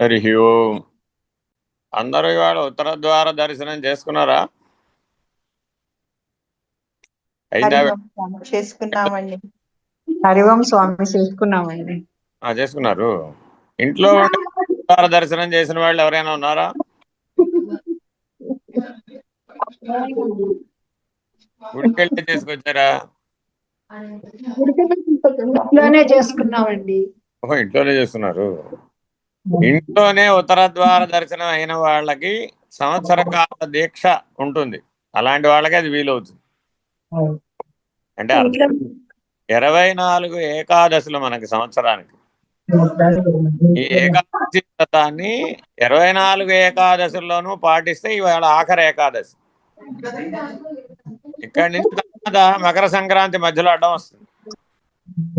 హరి ఓం. అందరూ ఇవాళ ఉత్తర ద్వార దర్శనం చేసుకున్నారా? చేసుకున్నామండి. హరివం స్వామి చేసుకున్నామండి. ఆ, చేసుకున్నారు. ఇంట్లో ద్వార దర్శనం చేసిన వాళ్ళు ఎవరైనా ఉన్నారా? గుడికి వెళ్ళి చేసుకొచ్చారా ఇంట్లోనే చేసుకున్నామండి. ఓహో ఇంట్లోనే చేస్తున్నారు ఇంట్లోనే ఉత్తర ద్వార దర్శనం అయిన వాళ్ళకి సంవత్సర కాల దీక్ష ఉంటుంది. అలాంటి వాళ్ళకి అది వీలవుతుంది. అంటే అర్థం ఇరవై నాలుగు ఏకాదశులు మనకి సంవత్సరానికి. ఈ ఏకాదశి వ్రతాన్ని ఇరవై నాలుగు ఏకాదశుల్లోనూ పాటిస్తే ఇవాళ ఆఖరి ఏకాదశి. ఇక్కడి నుంచి తర్వాత మకర సంక్రాంతి మధ్యలో అడ్డం వస్తుంది.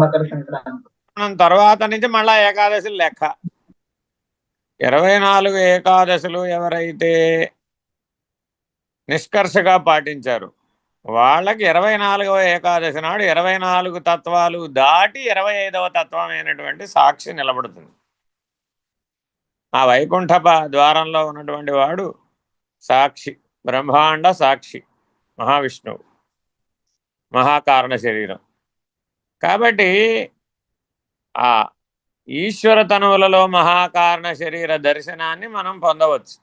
మకర సంక్రాంతి. మనం తర్వాత నుంచి మళ్ళా ఏకాదశులు లెక్క. ఇరవై నాలుగు ఏకాదశులు ఎవరైతే నిష్కర్షగా పాటించారు వాళ్ళకి ఇరవై నాలుగవ ఏకాదశి నాడు ఇరవై నాలుగు తత్వాలు దాటి ఇరవై ఐదవ తత్వం అయినటువంటి సాక్షి నిలబడుతుంది. ఆ వైకుంఠ ద్వారంలో ఉన్నటువంటి వాడు సాక్షి బ్రహ్మాండ సాక్షి మహావిష్ణువు మహాకారణ శరీరం. కాబట్టి ఆ ఈశ్వర తనువులలో మహాకారణ శరీర దర్శనాన్ని మనం పొందవచ్చు.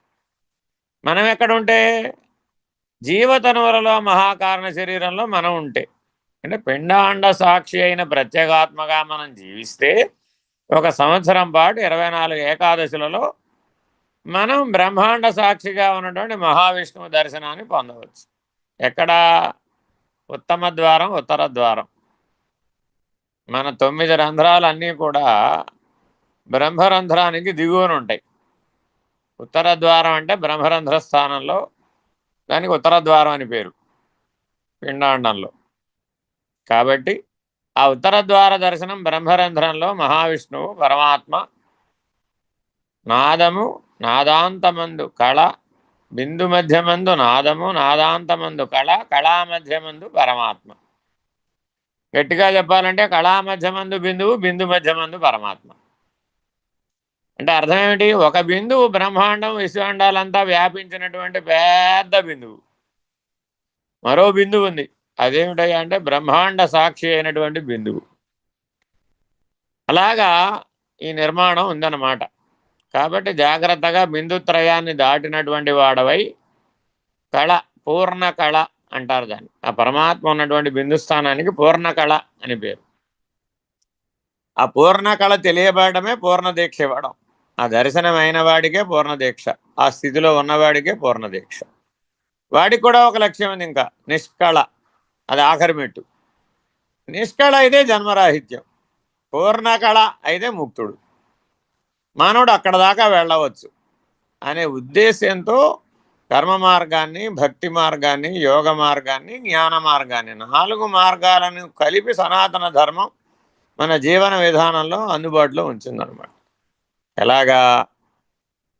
మనం ఎక్కడుంటే జీవతనువులలో మహాకారణ శరీరంలో మనం ఉంటే. అంటే పిండాండ సాక్షి అయిన ప్రత్యేగాత్మగా మనం జీవిస్తే ఒక సంవత్సరం పాటు ఇరవై నాలుగు ఏకాదశులలో మనం బ్రహ్మాండ సాక్షిగా ఉన్నటువంటి మహావిష్ణువు దర్శనాన్ని పొందవచ్చు. ఎక్కడ? ఉత్తమ ద్వారం ఉత్తర ద్వారం. మన తొమ్మిది రంధ్రాలు అన్నీ కూడా బ్రహ్మరంధ్రానికి దిగువన ఉంటాయి. ఉత్తర ద్వారం అంటే బ్రహ్మరంధ్ర స్థానంలో దానికి ఉత్తర ద్వారం అని పేరు పిండాండంలో. కాబట్టి ఆ ఉత్తర ద్వార దర్శనం బ్రహ్మరంధ్రంలో మహావిష్ణువు పరమాత్మ నాదము నాదాంతమందు కళ బిందు మధ్యమందు నాదము నాదాంతమందు కళ కళామధ్యమందు పరమాత్మ. గట్టిగా చెప్పాలంటే కళామధ్యమందు బిందువు బిందు మధ్యమందు పరమాత్మ. అంటే అర్థం ఏమిటి? ఒక బిందువు బ్రహ్మాండం విశ్వాండాలంతా వ్యాపించినటువంటి పెద్ద బిందువు. మరో బిందువు ఉంది. అదేమిటయ్యా అంటే బ్రహ్మాండ సాక్షి అయినటువంటి బిందువు. అలాగా ఈ నిర్మాణం ఉందన్నమాట. కాబట్టి జాగ్రత్తగా బిందుత్రయాన్ని దాటినటువంటి వాడవై కళ పూర్ణ కళ అంటారు దాన్ని. ఆ పరమాత్మ ఉన్నటువంటి బిందు స్థానానికి పూర్ణ కళ అని పేరు. ఆ పూర్ణ కళ తెలియబడమే పూర్ణ దీక్ష ఇవ్వడం ఆ దర్శనం వాడికే పూర్ణ దీక్ష ఆ స్థితిలో ఉన్నవాడికే పూర్ణ దీక్ష వాడికి కూడా ఒక లక్ష్యం ఉంది ఇంకా నిష్కళ. అది ఆఖరి మెట్టు. నిష్కళ అయితే జన్మరాహిత్యం. పూర్ణకళ అయితే ముక్తుడు. మానవుడు అక్కడ దాకా వెళ్ళవచ్చు అనే ఉద్దేశంతో కర్మ మార్గాన్ని భక్తి మార్గాన్ని యోగ మార్గాన్ని జ్ఞాన మార్గాన్ని నాలుగు మార్గాలను కలిపి సనాతన ధర్మం మన జీవన విధానంలో అందుబాటులో ఉంచిందనమాట ఎలాగా?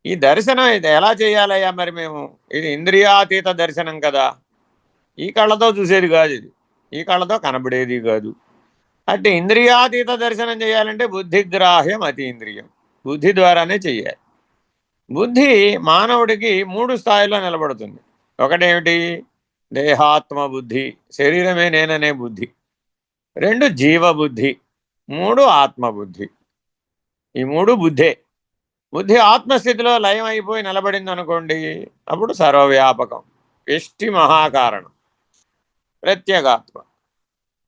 ఈ దర్శనం ఇది ఎలా చేయాలయ్యా మరి మేము? ఇది ఇంద్రియాతీత దర్శనం కదా. ఈ కళ్ళతో చూసేది కాదు ఇది. ఈ కళ్ళతో కనబడేది కాదు. అంటే ఇంద్రియాతీత దర్శనం చేయాలంటే బుద్ధిగ్రాహ్యం అతీంద్రియం బుద్ధి ద్వారానే చెయ్యాలి బుద్ధి మానవుడికి మూడు స్థాయిలో నిలబడుతుంది. ఒకటేమిటి? దేహాత్మ బుద్ధి శరీరమే నేననే బుద్ధి. రెండు జీవబుద్ధి మూడు ఆత్మబుద్ధి ఈ మూడు బుద్ధే. బుద్ధి ఆత్మస్థితిలో లయం అయిపోయి నిలబడింది అనుకోండి అప్పుడు సర్వవ్యాపకం. ఎష్టి మహాకారణం. ప్రత్యేగాత్మ.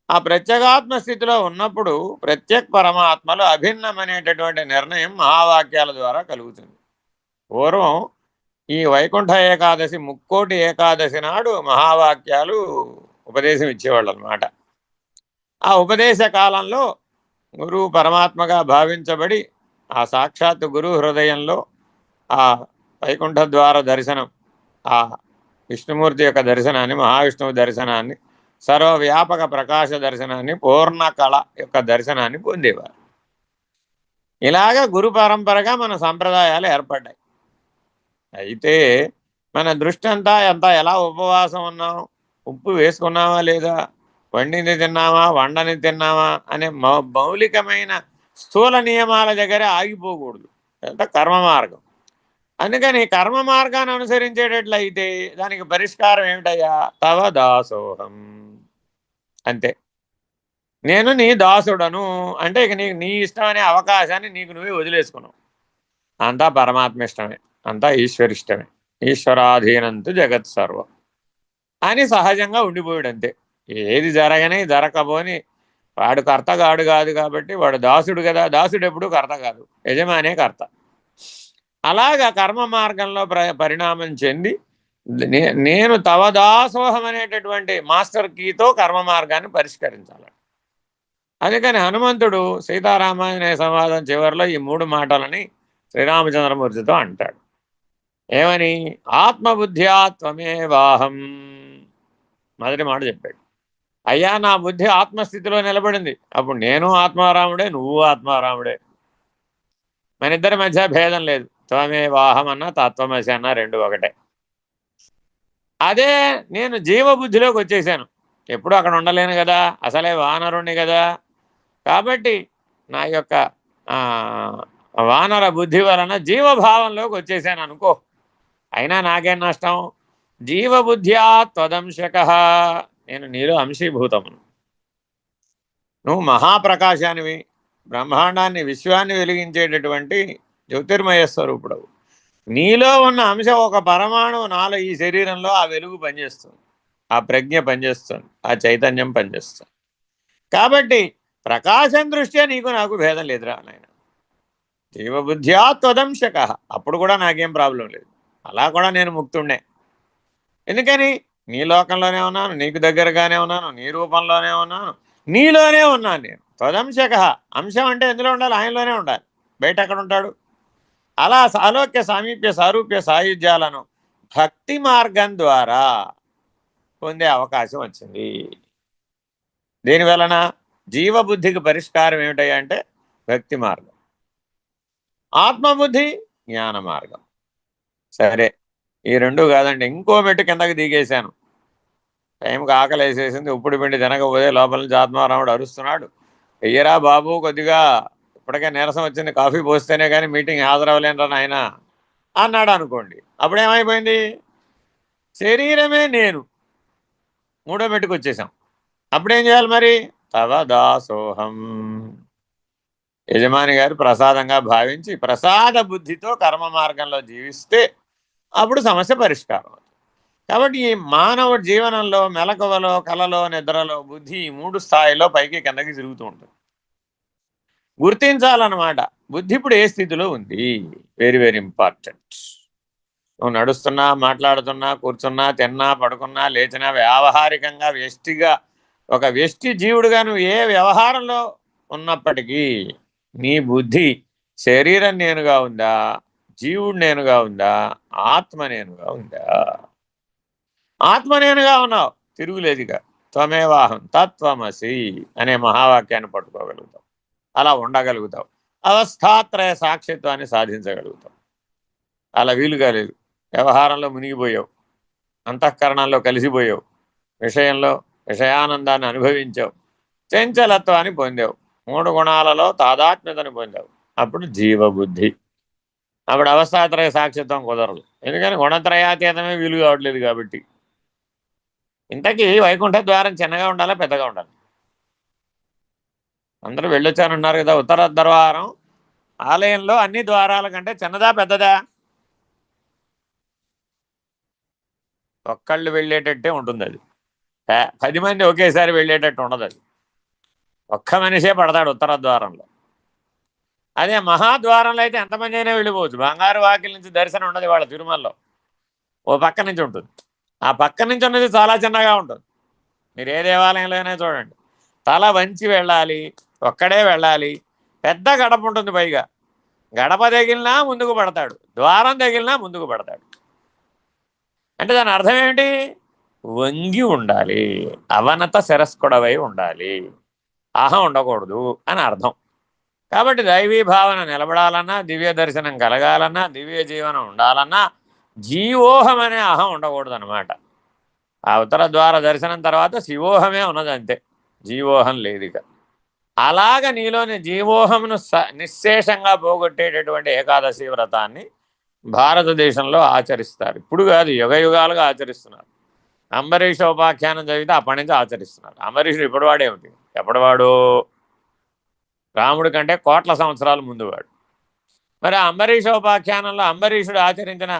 ఆ ప్రత్యేగాత్మ స్థితిలో ఉన్నప్పుడు ప్రత్యేక పరమాత్మలు అభిన్నమనేటటువంటి నిర్ణయం మహావాక్యాల ద్వారా కలుగుతుంది. పూర్వం ఈ వైకుంఠ ఏకాదశి ముక్కోటి ఏకాదశి నాడు మహావాక్యాలు ఉపదేశం ఇచ్చేవాళ్ళు అనమాట ఆ ఉపదేశ కాలంలో గురువు పరమాత్మగా భావించబడి ఆ సాక్షాత్ గురు హృదయంలో ఆ వైకుంఠ ద్వార దర్శనం ఆ విష్ణుమూర్తి యొక్క దర్శనాన్ని మహావిష్ణువు దర్శనాన్ని సర్వవ్యాపక ప్రకాశ దర్శనాన్ని పూర్ణ కళ యొక్క దర్శనాన్ని పొందేవారు. ఇలాగ గురు పరంపరగా మన సంప్రదాయాలు ఏర్పడ్డాయి. అయితే మన దృష్టి అంతా ఎంత ఎలా ఉపవాసం ఉన్నాం ఉప్పు వేసుకున్నామా లేదా వండింది తిన్నామా వండని తిన్నామా అనే మౌ- మౌలికమైన స్థూల నియమాల దగ్గర ఆగిపోకూడదు. ఎంత కర్మ మార్గం. అందుకని కర్మ మార్గాన్ని అనుసరించేటట్లయితే దానికి పరిష్కారం ఏమిటయ్యా? తవ దాసోహం. అంతే. నేను నీ దాసుడను. అంటే ఇక నీకు నీ ఇష్టం అనే అవకాశాన్ని నీకు నువ్వే వదిలేసుకున్నావు. అంతా పరమాత్మ ఇష్టమే. అంతా ఈశ్వరిష్టమే ఈశ్వరాధీనంతు జగత్ సర్వం. అని సహజంగా ఉండిపోయాడు అంతే. ఏది జరగని జరగబోని వాడు కర్త కాడు కాదు కాబట్టి వాడు దాసుడు కదా దాసుడు ఎప్పుడు కర్త కాదు యజమానే కర్త. అలాగా కర్మ మార్గంలో ప్ర పరిణామం చెంది నే- నేను తవ దాసోహం అనేటటువంటి మాస్టర్ కీతో కర్మ మార్గాన్ని పరిష్కరించాలి అందుకని హనుమంతుడు సీతారామాయణ సంవాదం చివరిలో ఈ మూడు మాటలని శ్రీరామచంద్రమూర్తితో అంటాడు. ఏమని? ఆత్మబుద్ధ్యాత్వమే వాహం మొదటి మాట చెప్పాడు. అయ్యా నా బుద్ధి ఆత్మస్థితిలో నిలబడింది. అప్పుడు నేను ఆత్మారాముడే నువ్వు ఆత్మారాముడే. మన ఇద్దరి మధ్య భేదం లేదు. త్వమే వాహం అన్న తత్వమసి అన్న రెండు ఒకటే. అదే నేను జీవబుద్ధిలోకి వచ్చేసాను. ఎప్పుడు అక్కడ ఉండలేను కదా. అసలే వానరుణ్ణి కదా. కాబట్టి నా యొక్క ఆ, వానర బుద్ధి వలన జీవభావంలోకి వచ్చేసాను అనుకో. అయినా నాకేం నష్టం? జీవబుద్ధ్యా త్వదంశక. నేను నీలో అంశీభూతమును. నువ్వు మహాప్రకాశానివి బ్రహ్మాండాన్ని విశ్వాన్ని వెలిగించేటటువంటి జ్యోతిర్మయ స్వరూపుడవు. నీలో ఉన్న అంశం ఒక పరమాణువు నాలో ఈ శరీరంలో ఆ వెలుగు పనిచేస్తుంది ఆ ప్రజ్ఞ పనిచేస్తుంది ఆ చైతన్యం పనిచేస్తుంది. కాబట్టి ప్రకాశం దృష్ట్యా నీకు నాకు భేదం లేదురా నాయన. జీవబుద్ధ్యా త్వదంశక. అప్పుడు కూడా నాకేం ప్రాబ్లం లేదు. అలా కూడా నేను ముక్తుండే. ఎందుకని? నీ లోకంలోనే ఉన్నాను నీకు దగ్గరగానే ఉన్నాను నీ రూపంలోనే ఉన్నాను నీలోనే ఉన్నాను నేను. త్వదంశక అంశం అంటే ఎందులో ఉండాలి? ఆయనలోనే ఉండాలి. బయట ఎక్కడ ఉంటాడు? అలా సాలోక్య సామీప్య సారూప్య సాయుధ్యాలను భక్తి మార్గం ద్వారా పొందే అవకాశం వచ్చింది. దీని వలన? జీవబుద్ధికి పరిష్కారం ఏమిటంటే భక్తి మార్గం. ఆత్మబుద్ధి జ్ఞాన మార్గం. సరే ఈ రెండు కాదండి. ఇంకో మెట్టు కిందకి దిగేశాను. టైంకి ఆకలి వేసేసింది ఉప్పుడు పిండి తినకపోతే లోపల నుంచి ఆత్మారాముడు అరుస్తున్నాడు. వెయ్యరా బాబు కొద్దిగా ఇప్పటికే నీరసం వచ్చింది కాఫీ పోస్తేనే కానీ మీటింగ్ హాజరవ్వలేనరా నాయన అన్నాడు అనుకోండి. అప్పుడు ఏమైపోయింది? శరీరమే నేను మూడో మెట్టుకు వచ్చేసాం. అప్పుడేం చేయాలి మరి? తవ దాసోహం యజమాని గారు ప్రసాదంగా భావించి ప్రసాద బుద్ధితో కర్మ మార్గంలో జీవిస్తే అప్పుడు సమస్య పరిష్కారం. కాబట్టి ఈ మానవ జీవనంలో మెలకువలో కలలో నిద్రలో బుద్ధి ఈ మూడు స్థాయిలో పైకి కిందకి తిరుగుతూ ఉంటుంది. గుర్తించాలన్నమాట. బుద్ధి ఇప్పుడు ఏ స్థితిలో ఉంది? వెరీ వెరీ ఇంపార్టెంట్ నువ్వు నడుస్తున్నా మాట్లాడుతున్నా కూర్చున్నా తిన్నా పడుకున్నా లేచినా వ్యావహారికంగా వ్యష్టిగా ఒక వ్యష్టి జీవుడుగా నువ్వు ఏ వ్యవహారంలో ఉన్నప్పటికీ నీ బుద్ధి శరీరం నేనుగా ఉందా? జీవుడు నేనుగా ఉందా? ఆత్మ నేనుగా ఉందా? ఆత్మనేనుగా ఉన్నావు. తిరుగులేదుగా. త్వమేవాహం తత్వమసి అనే మహావాక్యాన్ని పట్టుకోగలుగుతావు. అలా ఉండగలుగుతావు. అవస్థాత్రయ సాక్షిత్వాన్ని సాధించగలుగుతావు. అలా వీలుగా లేదు. వ్యవహారంలో మునిగిపోయావు. అంతఃకరణంలో కలిసిపోయావు. విషయంలో విషయానందాన్ని అనుభవించావు. చంచలత్వాన్ని పొందావు. మూడు గుణాలలో తాదాత్మ్యతను పొందావు. అప్పుడు జీవబుద్ధి. అప్పుడు అవస్థాత్రయ సాక్షిత్వం కుదరదు. ఎందుకని గుణత్రయాతీతమే వీలు కావట్లేదు కాబట్టి. ఇంతకీ వైకుంఠ ద్వారం చిన్నగా ఉండాలా పెద్దగా ఉండాలి? అందరూ వెళ్ళొచ్చానన్నారు కదా ఉత్తర ద్వారం. ఆలయంలో అన్ని ద్వారాల కంటే చిన్నదా పెద్దదా? ఒక్కళ్ళు వెళ్ళేటట్టే ఉంటుంది అది. పది మంది ఒకేసారి వెళ్ళేటట్టు ఉండదు అది. ఒక్క మనిషే పడతాడు ఉత్తర ద్వారంలో. అదే మహాద్వారంలో అయితే ఎంతమంది అయినా వెళ్ళిపోవచ్చు. బంగారు వాకిల్ నుంచి దర్శనం ఉండదు వాళ్ళ తిరుమలలో. ఓ పక్క నుంచి ఉంటుంది. ఆ పక్క నుంచి ఉన్నది చాలా చిన్నగా ఉంటుంది. మీరు ఏ దేవాలయంలోనే చూడండి. తల వంచి వెళ్ళాలి ఒక్కడే వెళ్ళాలి పెద్ద గడప ఉంటుంది పైగా. గడప తగిలినా ముందుకు పడతాడు ద్వారం తగిలినా ముందుకు పడతాడు. అంటే దాని అర్థం ఏమిటి? వంగి ఉండాలి అవనత శిరస్కుడవై ఉండాలి. అహం ఉండకూడదు అని అర్థం. కాబట్టి దైవీ భావన నిలబడాలన్నా దివ్య దర్శనం కలగాలన్నా దివ్య జీవనం ఉండాలన్నా జీవోహం అనే అహం ఉండకూడదు అనమాట ఆ ఉత్తర ద్వార దర్శనం తర్వాత శివోహమే ఉన్నది అంతే. జీవోహం లేదు ఇక. అలాగ నీలోని జీవోహంను నిశ్శేషంగా పోగొట్టేటటువంటి ఏకాదశి వ్రతాన్ని భారతదేశంలో ఆచరిస్తారు. ఇప్పుడు కాదు యుగ యుగాలుగా ఆచరిస్తున్నారు. అంబరీష ఉపాఖ్యానం చదివితే అప్పటి నుంచి ఆచరిస్తున్నారు. అంబరీషుడు ఇప్పటివాడేమిటి ఎప్పటివాడు రాముడి కంటే కోట్ల సంవత్సరాల ముందువాడు మరి అంబరీష ఉపాఖ్యానంలో అంబరీషుడు ఆచరించిన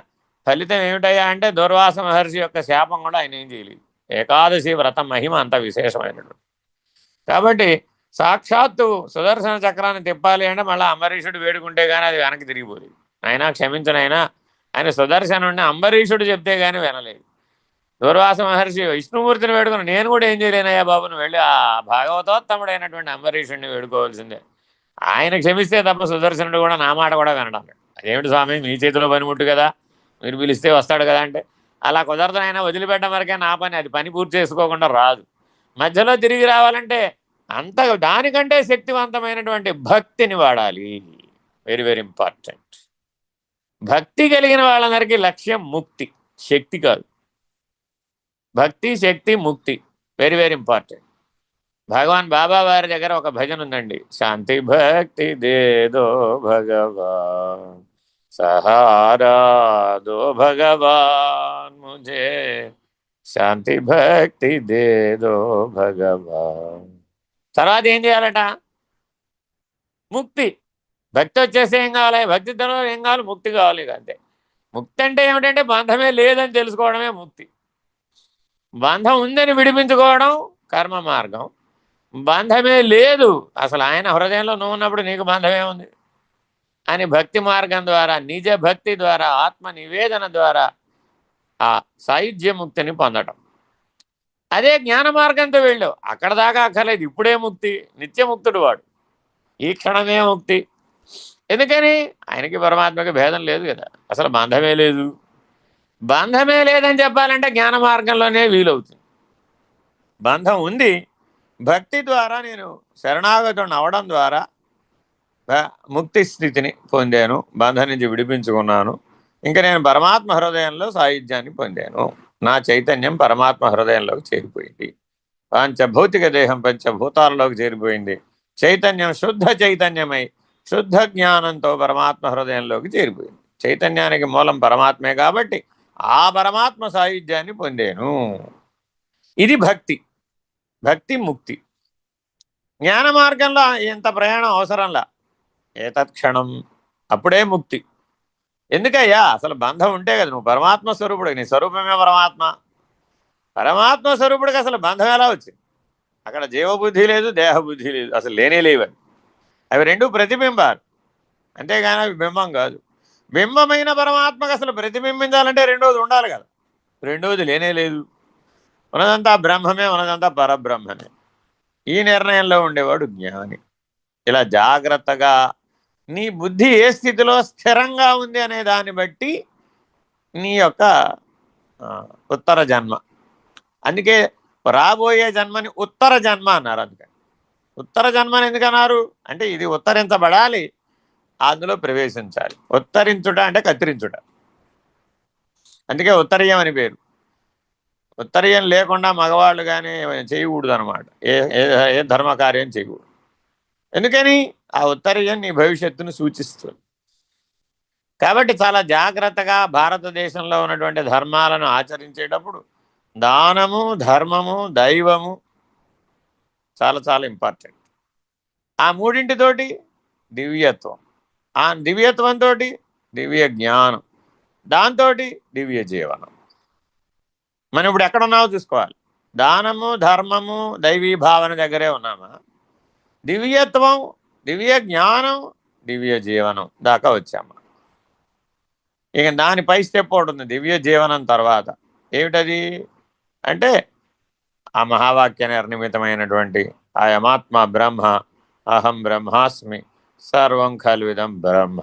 ఫలితం ఏమిటయ్యా అంటే దుర్వాస మహర్షి యొక్క శాపం కూడా ఆయన ఏం చేయలేదు. ఏకాదశి వ్రతం మహిమ అంత విశేషమైనటువంటి కాబట్టి సాక్షాత్తు సుదర్శన చక్రాన్ని తిప్పాలి అంటే మళ్ళీ అంబరీషుడు వేడుకుంటే కానీ అది వెనక్కి తిరిగిపోలేదు. ఆయన క్షమించనైనా ఆయన సుదర్శనుడిని అంబరీషుడు చెప్తే కానీ వినలేదు. దుర్వాస మహర్షి విష్ణుమూర్తిని వేడుకుని నేను కూడా ఏం చేయలేనయ్యా బాబును వెళ్ళి ఆ భాగవతోత్తముడైనటువంటి అంబరీషుడిని వేడుకోవాల్సిందే. ఆయన క్షమిస్తే తప్ప సుదర్శనుడు కూడా నా మాట కూడా వినడం అదేమిటి స్వామి? మీ చేతిలో పనిముట్టు కదా. మీరు పిలిస్తే వస్తాడు కదా అంటే. అలా కుదరదు ఆయన వదిలిపెట్టడం వరకే నా పని అది పని పూర్తి చేసుకోకుండా రాదు. మధ్యలో తిరిగి రావాలంటే అంత దానికంటే శక్తివంతమైనటువంటి భక్తిని వాడాలి. వెరీ వెరీ ఇంపార్టెంట్ భక్తి కలిగిన వాళ్ళందరికీ లక్ష్యం ముక్తి. శక్తి కాదు. భక్తి శక్తి ముక్తి. Very very important Bhagavan Baba వారి దగ్గర ఒక భజన ఉందండి. శాంతి భక్తి దేదో భగవాన్. సహారాదో భగవాన్ ముజే శాంతి భక్తి దేదో భగవాన్. తర్వాత ఏం చేయాలట? ముక్తి. భక్తి వచ్చేసి ఏం కావాలి? భక్తి తర్వాత ఏం కావాలి? ముక్తి కావాలి ఇక అంతే. ముక్తి అంటే ఏమిటంటే బంధమే లేదని తెలుసుకోవడమే ముక్తి. బంధం ఉందని విడిపించుకోవడం కర్మ మార్గం. బంధమే లేదు. అసలు ఆయన హృదయంలో నువ్వు ఉన్నప్పుడు నీకు బంధమే ఉంది. అని భక్తి మార్గం ద్వారా నిజ భక్తి ద్వారా ఆత్మ నివేదన ద్వారా ఆ సాయుధ్య ముక్తిని పొందటం. అదే జ్ఞాన మార్గంతో వెళ్ళు. అక్కడ దాకా అక్కర్లేదు. ఇప్పుడే ముక్తి. నిత్యముక్తుడు వాడు. ఈ క్షణమే ముక్తి. ఎందుకని? ఆయనకి పరమాత్మకి భేదం లేదు కదా. అసలు బంధమే లేదు. బంధమే లేదని చెప్పాలంటే జ్ఞాన మార్గంలోనే వీలవుతుంది. బంధం ఉంది. భక్తి ద్వారా నేను శరణాగతుడిని అవడం ద్వారా ముక్తి స్థితిని పొందాను బంధం నుంచి విడిపించుకున్నాను. ఇంకా నేను పరమాత్మ హృదయంలో సాయుధ్యాన్ని పొందాను. నా చైతన్యం పరమాత్మ హృదయంలోకి చేరిపోయింది. పంచభౌతిక దేహం పంచభూతాలలోకి చేరిపోయింది. చైతన్యం శుద్ధ చైతన్యమై శుద్ధ జ్ఞానంతో పరమాత్మ హృదయంలోకి చేరిపోయింది. చైతన్యానికి మూలం పరమాత్మే కాబట్టి ఆ పరమాత్మ సాయుధ్యాన్ని పొందాను. ఇది భక్తి. భక్తి ముక్తి. జ్ఞాన మార్గంలో ఎంత ప్రయాణం అవసరంలా. ఏతత్క్షణం అప్పుడే ముక్తి. ఎందుకయ్యా? అసలు బంధం ఉంటే కదా నువ్వు పరమాత్మ స్వరూపుడు నీ స్వరూపమే పరమాత్మ. పరమాత్మ స్వరూపుడికి అసలు బంధం ఎలా వచ్చింది? అక్కడ జీవబుద్ధి లేదు దేహబుద్ధి లేదు అసలు లేనే లేవని అవి రెండు ప్రతిబింబాలు. అంతేగాని అవి బింబం కాదు. బింబమైన పరమాత్మకు అసలు ప్రతిబింబించాలంటే రెండోది ఉండాలి కదా. రెండోది లేనే లేదు. ఉన్నదంతా బ్రహ్మమే ఉన్నదంతా పరబ్రహ్మమే. ఈ నిర్ణయంలో ఉండేవాడు జ్ఞాని. ఇలా జాగ్రత్తగా నీ బుద్ధి ఏ స్థితిలో స్థిరంగా ఉంది అనే దాన్ని బట్టి నీ యొక్క ఉత్తర జన్మ. అందుకే రాబోయే జన్మని ఉత్తర జన్మ అన్నారు అందుకని. ఉత్తర జన్మని ఎందుకన్నారు అంటే ఇది ఉత్తరించబడాలి అందులో ప్రవేశించాలి. ఉత్తరించుట అంటే కత్తిరించుట. అందుకే ఉత్తరీయం అని పేరు. ఉత్తరీయం లేకుండా మగవాళ్ళు కానీ చేయకూడదు అనమాట ఏ- ఏ ధర్మకార్యం చేయకూడదు. ఎందుకని? ఆ ఉత్తరీయం నీ భవిష్యత్తును సూచిస్తుంది. కాబట్టి చాలా జాగ్రత్తగా భారతదేశంలో ఉన్నటువంటి ధర్మాలను ఆచరించేటప్పుడు దానము ధర్మము దైవము చాలా చాలా ఇంపార్టెంట్. ఆ మూడింటితోటి దివ్యత్వం. ఆ దివ్యత్వంతో దివ్య జ్ఞానం. దాంతో దివ్య జీవనం. మనం ఇప్పుడు ఎక్కడ చూసుకోవాలి. దానము ధర్మము దైవీ భావన దగ్గరే ఉన్నామా? దివ్యత్వం దివ్య జ్ఞానం దివ్య జీవనం దాకా వచ్చాము. ఇక దాని పై స్టెప్ ఒకటి ఉంది దివ్య జీవనం తర్వాత. ఏమిటది? అంటే ఆ మహావాక్య నిర్నిమితమైనటువంటి ఆ యమాత్మ బ్రహ్మ అహం బ్రహ్మాస్మి సర్వం కల్విదం బ్రహ్మ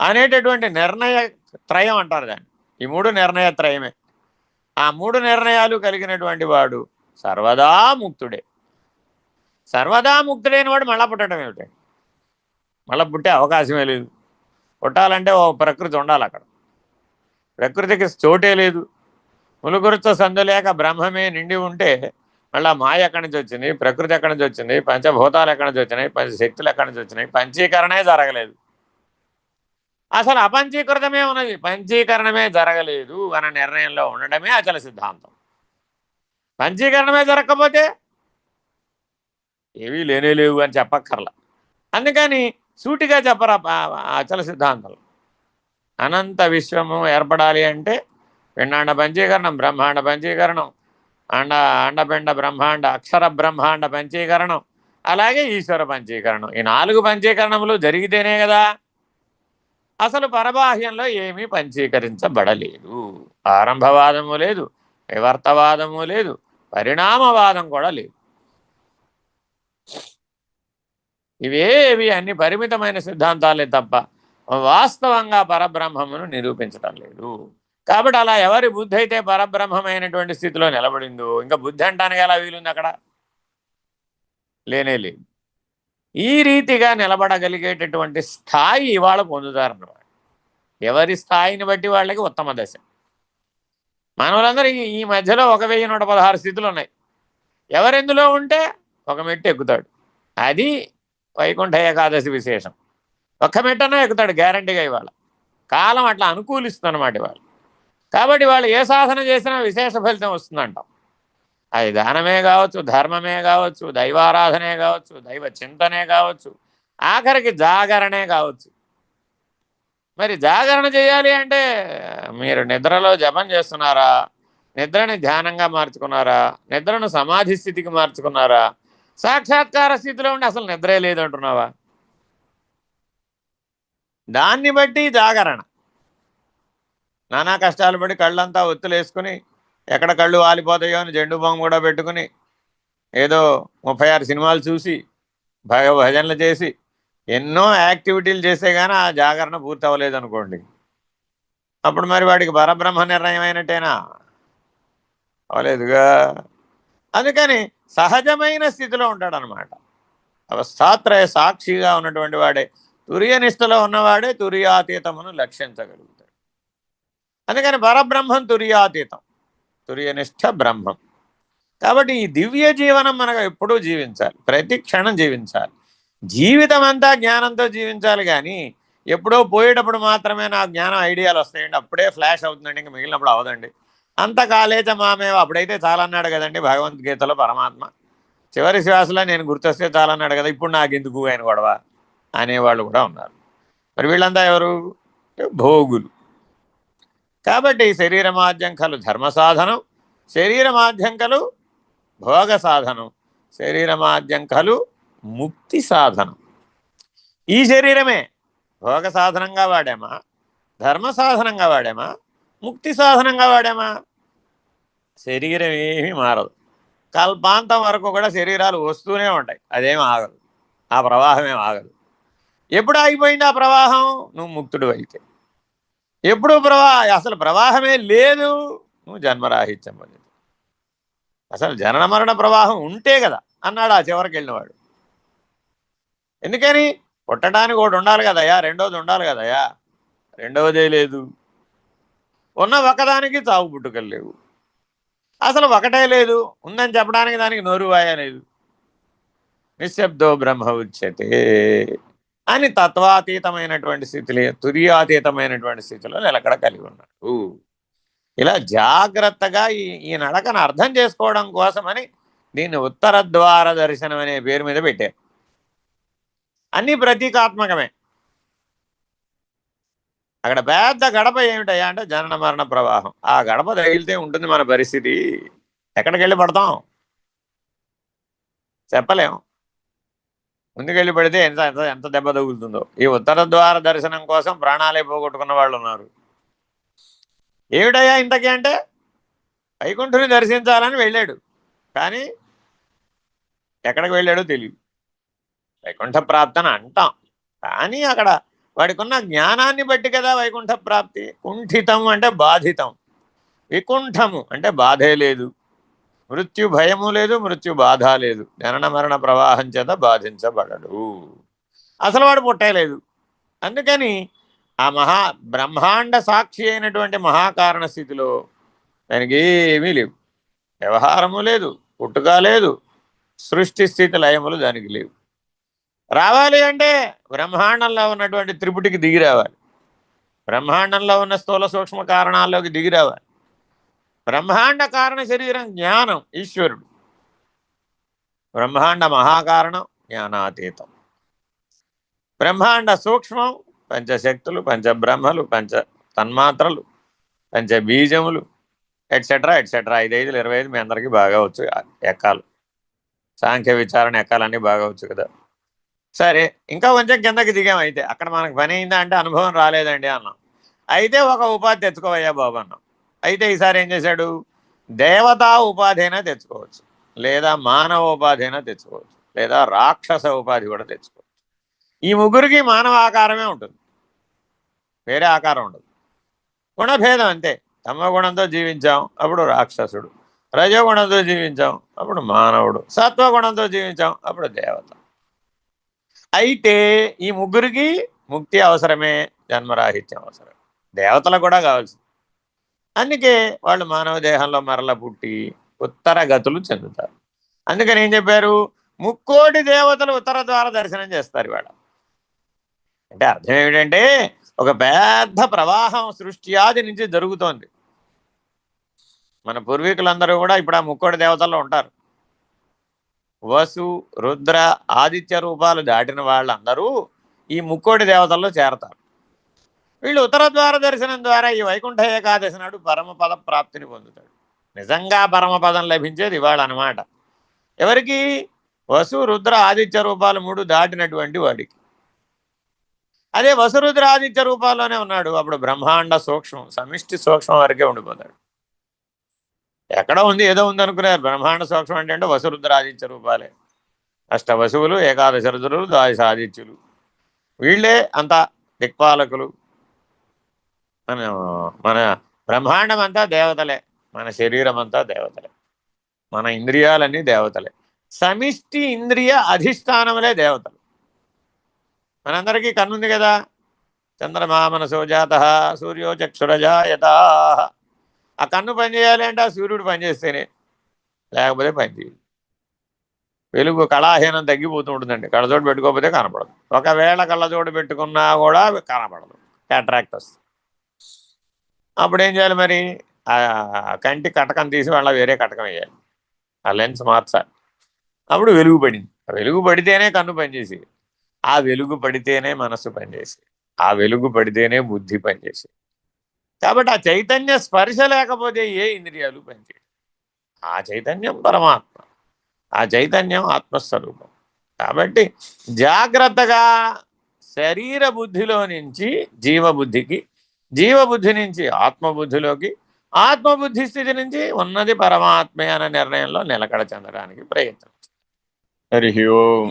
అనేటటువంటి నిర్ణయ త్రయం అంటారు దాన్ని. ఈ మూడు నిర్ణయ త్రయమే. ఆ మూడు నిర్ణయాలు కలిగినటువంటి వాడు సర్వదా ముక్తుడే. సర్వదా ముక్తుడైన వాడు మళ్ళా పుట్టడం ఏమిటి? మళ్ళా పుట్టే అవకాశమే లేదు. పుట్టాలంటే ఓ ప్రకృతి ఉండాలి అక్కడ. ప్రకృతికి చోటే లేదు. ములుగురుతో సందు లేక బ్రహ్మమే నిండి ఉంటే మళ్ళీ మాయ ఎక్కడి నుంచి వచ్చింది? ప్రకృతి ఎక్కడి నుంచి వచ్చింది? పంచభూతాలు ఎక్కడి నుంచి వచ్చినాయి? పంచశక్తులు ఎక్కడి నుంచి వచ్చినాయి? పంచీకరణే జరగలేదు. అసలు అపంచీకృతమే ఉన్నది. పంచీకరణమే జరగలేదు అన్న నిర్ణయంలో ఉండడమే అచల సిద్ధాంతం. పంచీకరణమే జరగకపోతే ఏవీ లేనే లేవు అని చెప్పక్కర్లా. అందుకని సూటిగా చెప్పరా అచల సిద్ధాంతం అనంత విశ్వము ఏర్పడాలి అంటే పిండాండ పంచీకరణం బ్రహ్మాండ పంచీకరణం అండ అండపిండ బ్రహ్మాండ అక్షర బ్రహ్మాండ పంచీకరణం అలాగే ఈశ్వర పంచీకరణం. ఈ నాలుగు పంచీకరణములు జరిగితేనే కదా అసలు పరబాహ్యంలో ఏమీ పంచీకరించబడలేదు. ఆరంభవాదము లేదు వివర్తవాదము లేదు పరిణామవాదం కూడా లేదు. ఇవేవి అన్ని పరిమితమైన సిద్ధాంతాలే తప్ప వాస్తవంగా పరబ్రహ్మమును నిరూపించడం లేదు. కాబట్టి అలా ఎవరి బుద్ధి అయితే పరబ్రహ్మమైనటువంటి స్థితిలో నిలబడిందో ఇంకా బుద్ధి అంటానికి ఎలా వీలుంది అక్కడ? లేనే లేదు. ఈ రీతిగా నిలబడగలిగేటటువంటి స్థాయి ఇవాళ పొందుతారన్నమాట ఎవరి స్థాయిని బట్టి వాళ్ళకి ఉత్తమ దశ. మానవులందరూ ఈ- ఈ మధ్యలో ఒక వెయ్యి నూట పదహారు స్థితులు ఉన్నాయి. ఎవరెందులో ఉంటే ఒక మెట్టు ఎక్కుతాడు. అది వైకుంఠ ఏకాదశి విశేషం. ఒక్క మెట్టనో ఎక్కుతాడు గ్యారంటీగా ఇవాళ. కాలం అట్లా అనుకూలిస్తుంది అనమాట ఇవాళ. కాబట్టి వాళ్ళు ఏ సాధన చేసినా విశేష ఫలితం వస్తుందంటాం. అది దానమే కావచ్చు ధర్మమే కావచ్చు దైవారాధనే కావచ్చు దైవ చింతనే కావచ్చు ఆఖరికి జాగరణే కావచ్చు. మరి జాగరణ చేయాలి అంటే మీరు నిద్రలో జపం చేస్తున్నారా? నిద్రని ధ్యానంగా మార్చుకున్నారా? నిద్రను సమాధి స్థితికి మార్చుకున్నారా? సాక్షాత్కార స్థితిలో ఉండి అసలు నిద్రే లేదంటున్నావా దాన్ని బట్టి జాగరణ. నానా కష్టాలు పడి కళ్ళంతా ఒత్తులేసుకుని ఎక్కడ కళ్ళు వాలిపోతాయో అని జెండు బొమ్మ కూడా పెట్టుకుని ఏదో ముప్పై ఆరు సినిమాలు చూసి భగ భజనలు చేసి ఎన్నో యాక్టివిటీలు చేస్తే కానీ ఆ జాగరణ పూర్తి అవ్వలేదు అనుకోండి అప్పుడు మరి వాడికి పరబ్రహ్మ నిర్ణయం అయినట్టేనా అవలేదుగా అందుకని సహజమైన స్థితిలో ఉంటాడు అనమాట అవస్థాత్రయ సాక్షిగా ఉన్నటువంటి వాడే తురియనిష్టలో ఉన్నవాడే తురియాతీతమును లక్షించగలుగుతాడు అందుకని పరబ్రహ్మం తురియాతీతం తురియనిష్ట బ్రహ్మం. కాబట్టి ఈ దివ్య జీవనం మనకు ఎప్పుడూ జీవించాలి ప్రతి క్షణం జీవించాలి. జీవితం అంతా జ్ఞానంతో జీవించాలి కానీ ఎప్పుడో పోయేటప్పుడు మాత్రమే నా జ్ఞానం ఐడియాలు వస్తాయండి. అప్పుడే ఫ్లాష్ అవుతుందండి ఇంకా మిగిలినప్పుడు అవదండి. అంత కాలేచ మామేవ అప్పుడైతే చాలన్నాడు కదండి భగవద్గీతలో పరమాత్మ. చివరి శ్వాసలో నేను గుర్తొస్తే చాలన్నాడు కదా ఇప్పుడు నాకెందుకు ఆయన గొడవ? అనేవాళ్ళు కూడా ఉన్నారు. మరి వీళ్ళంతా ఎవరు? భోగులు. కాబట్టి శరీరమాద్యం కలు ధర్మ సాధనం శరీరమాద్యం కలు భోగ సాధనం శరీరమాద్యం కలు ముక్తి సాధనం. ఈ శరీరమే. భోగ సాధనంగా వాడామా? ధర్మ సాధనంగా వాడామా? ముక్తి సాధనంగా వాడామా? శరీరం ఏమీ మారదు. కల్పాంతం వరకు కూడా శరీరాలు వస్తూనే ఉంటాయి. అదేం ఆగదు. ఆ ప్రవాహం ఆగదు. ఎప్పుడు ఆగిపోయింది ఆ ప్రవాహం? నువ్వు ముక్తుడు అయితే. ఎప్పుడు ప్రవా అసలు ప్రవాహమే లేదు. నువ్వు జన్మరాహిత్యం పొందింది అసలు జనన మరణ ప్రవాహం ఉంటే కదా అన్నాడు ఆ చివరికి వెళ్ళినవాడు. ఎందుకని? పుట్టడానికి ఒకటి ఉండాలి కదయ్యా. రెండోది ఉండాలి కదయ్యా. రెండవదే లేదు. ఉన్న ఒకదానికి చావు పుట్టుకలు లేవు. అసలు ఒకటే లేదు. ఉందని చెప్పడానికి దానికి నోరు నిశ్శబ్దో బ్రహ్మ ఉచ్యతే అని తత్వాతీతమైనటువంటి స్థితిలో తుర్యాతీతమైనటువంటి స్థితిలో నిలకడ కలిగి ఉన్నాడు. ఇలా జాగ్రత్తగా ఈ ఈ నడకను అర్థం చేసుకోవడం కోసమని దీన్ని ఉత్తర ద్వార దర్శనం అనే పేరు మీద పెట్టారు. అన్నీ ప్రతీకాత్మకమే. అక్కడ పెద్ద గడప ఏమిటయ్యా అంటే జనన మరణ ప్రవాహం. ఆ గడప తగిలితే ఉంటుంది మన పరిస్థితి. ఎక్కడికి వెళ్ళి పడతాం? చెప్పలేం. ముందుకెళ్ళి పడితే ఎంత ఎంత ఎంత దెబ్బ తగులుతుందో. ఈ ఉత్తర ద్వార దర్శనం కోసం ప్రాణాలే పోగొట్టుకున్న వాళ్ళు ఉన్నారు. ఏమిటయ్యా ఇంతకీ అంటే? వైకుంఠుని దర్శించాలని వెళ్ళాడు. కానీ ఎక్కడికి వెళ్ళాడో తెలియదు వైకుంఠ ప్రార్థన అంటాం. కానీ అక్కడ వాడికి ఉన్న జ్ఞానాన్ని బట్టి కదా వైకుంఠ ప్రాప్తి. కుంఠితం అంటే బాధితం. వికుంఠము అంటే బాధే లేదు. మృత్యు భయము లేదు మృత్యు బాధ లేదు. జనన మరణ ప్రవాహం చేత బాధించబడడు. అసలు వాడు పుట్టలేదు అందుకని ఆ మహా బ్రహ్మాండ సాక్షి అయినటువంటి మహాకారణ స్థితిలో దానికి ఏమీ లేవు. వ్యవహారము లేదు పుట్టుక లేదు. సృష్టి స్థితి లయములు దానికి లేవు. రావాలి అంటే బ్రహ్మాండంలో ఉన్నటువంటి త్రిపుటికి దిగి రావాలి. బ్రహ్మాండంలో ఉన్న స్థూల సూక్ష్మ కారణాల్లోకి దిగి రావాలి. బ్రహ్మాండ కారణ శరీరం జ్ఞానం ఈశ్వరుడు. బ్రహ్మాండ మహాకారణం జ్ఞానాతీతం. బ్రహ్మాండ సూక్ష్మం పంచశక్తులు పంచబ్రహ్మలు పంచ తన్మాత్రలు పంచ బీజములు ఎట్సెట్రా ఎట్సెట్రా ఐదైదులు ఇరవై ఐదు మీ అందరికీ బాగా వచ్చు. ఎక్కాలు. సాంఖ్య విచారణ ఎక్కాలన్నీ బాగా వచ్చు కదా. సరే ఇంకా కొంచెం కిందకి దిగాం అయితే. అక్కడ మనకు పని అయిందా అంటే అనుభవం రాలేదండి అన్నాం. అయితే ఒక ఉపాధి తెచ్చుకోవయ్యా బాబు అన్నాం. అయితే ఈసారి ఏం చేశాడు? దేవతా ఉపాధి అయినా తెచ్చుకోవచ్చు. లేదా మానవ ఉపాధి అయినా తెచ్చుకోవచ్చు. లేదా రాక్షస ఉపాధి కూడా తెచ్చుకోవచ్చు. ఈ ముగ్గురికి మానవ ఆకారమే ఉంటుంది. వేరే ఆకారం ఉండదు. గుణభేదం అంతే. తమ గుణంతో జీవించాం అప్పుడు రాక్షసుడు. రజోగుణంతో జీవించాం అప్పుడు మానవుడు. సత్వగుణంతో జీవించాం అప్పుడు దేవత. అయితే ఈ ముగ్గురికి ముక్తి అవసరమే జన్మరాహిత్యం అవసరం. దేవతలకు కూడా కావాల్సింది. అందుకే వాళ్ళు మానవ దేహంలో మరల పుట్టి ఉత్తర గతులు చెందుతారు. అందుకని ఏం చెప్పారు? ముక్కోటి దేవతలు ఉత్తర ద్వార దర్శనం చేస్తారు ఇవాళ. అంటే అర్థం ఏమిటంటే ఒక పెద్ద ప్రవాహం సృష్టి ఆది నుంచి జరుగుతోంది. మన పూర్వీకులందరూ కూడా ఇప్పుడు ఆ ముక్కోటి దేవతల్లో ఉంటారు. వసు రుద్ర ఆదిత్య రూపాలు దాటిన వాళ్ళందరూ ఈ ముక్కోటి దేవతల్లో చేరతారు. వీళ్ళు ఉత్తర ద్వార దర్శనం ద్వారా ఈ వైకుంఠ ఏకాదశి నాడు పరమపద ప్రాప్తిని పొందుతాడు. నిజంగా పరమపదం లభించేది ఇవాళ అనమాట ఎవరికి? వసు రుద్ర ఆదిత్య రూపాలు మూడు దాటినటువంటి వాడికి. అదే వసురుద్ర ఆదిత్య రూపాల్లోనే ఉన్నాడు. అప్పుడు బ్రహ్మాండ సూక్ష్మం సమిష్టి సూక్ష్మం వరకే ఉండిపోతాడు. ఎక్కడ ఉంది ఏదో ఉంది అనుకున్నారు బ్రహ్మాండ సూక్ష్మం అంటే అంటే వసురుద్ర రూపాలే. అష్ట వసువులు ఏకాదశ రుద్రులు ద్వాదశ ఆదిత్యులు వీళ్ళే అంతా దిక్పాలకులు. మన మన బ్రహ్మాండం అంతా దేవతలే. మన శరీరం అంతా దేవతలే. మన ఇంద్రియాలన్నీ దేవతలే. సమిష్టి ఇంద్రియ అధిష్టానములే దేవతలు. మనందరికీ కన్నుంది కదా. చంద్రమా మనసో జాత సూర్యో చక్షురజాయత. ఆ కన్ను పనిచేయాలి అంటే ఆ సూర్యుడు పనిచేస్తేనే లేకపోతే పనిచేయదు వెలుగు కళాహీనం తగ్గిపోతూ ఉంటుందండి. కళ్ళజోడు పెట్టుకోకపోతే కనపడదు. ఒకవేళ కళ్ళజోడు పెట్టుకున్నా కూడా కనపడదు. క్యాట్రాక్ట్ వస్తుంది. అప్పుడు ఏం చేయాలి మరి? ఆ కంటి కటకం తీసి వాళ్ళ వేరే కటకం వేయాలి. ఆ లెన్స్ మార్చాలి. అప్పుడు వెలుగు పడింది. ఆ వెలుగు పడితేనే కన్ను పనిచేసి ఆ వెలుగు పడితేనే మనస్సు పనిచేసి ఆ వెలుగు పడితేనే బుద్ధి పనిచేసి కాబట్టి ఆ చైతన్య స్పర్శ లేకపోతే ఏ ఇంద్రియాలు పనిచేయవు. ఆ చైతన్యం పరమాత్మ. ఆ చైతన్యం ఆత్మస్వరూపం. కాబట్టి జాగ్రత్తగా శరీర బుద్ధిలో నుంచి జీవబుద్ధికి జీవబుద్ధి నుంచి ఆత్మబుద్ధిలోకి ఆత్మబుద్ధి స్థితి నుంచి ఉన్నది పరమాత్మే అనే నిర్ణయంలో నిలకడ చెందడానికి ప్రయత్నం హరి ఓం.